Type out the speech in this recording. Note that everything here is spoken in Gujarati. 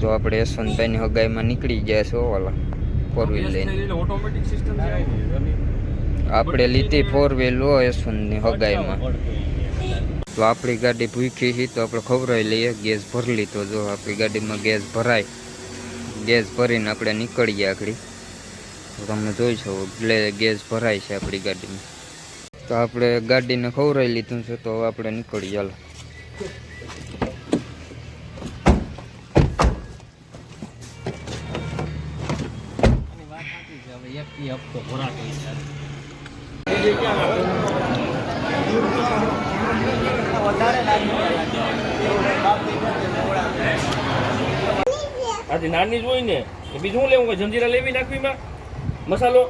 તો આપણે યશવંતભાઈની હગાઈમાં નીકળી ગયા છો ઓલા ફોર વ્હીલ લઈને. ઓટોમેટિક સિસ્ટમ છે આપણે લીધી ફોર વ્હીલ હોય યશવંતની હગાઈમાં. તો આપણી ગાડી ભૂખી હતી તો આપણે ખવડાવી લઈએ ગેસ ભરી લીધો. જો આપણી ગાડીમાં ગેસ ભરાય ગેસ ભરીને આપણે નીકળી ગયા આગળ. તો તમે જોઈ છો એટલે ગેસ ભરાય છે આપણી ગાડીમાં. તો આપણે ગાડીને ખવરાઈ લીધું છે તો આથી નાની જ હોય ને બીજું શું લેવું? જંજીરા લેવી નાખવી માં? મસાલો?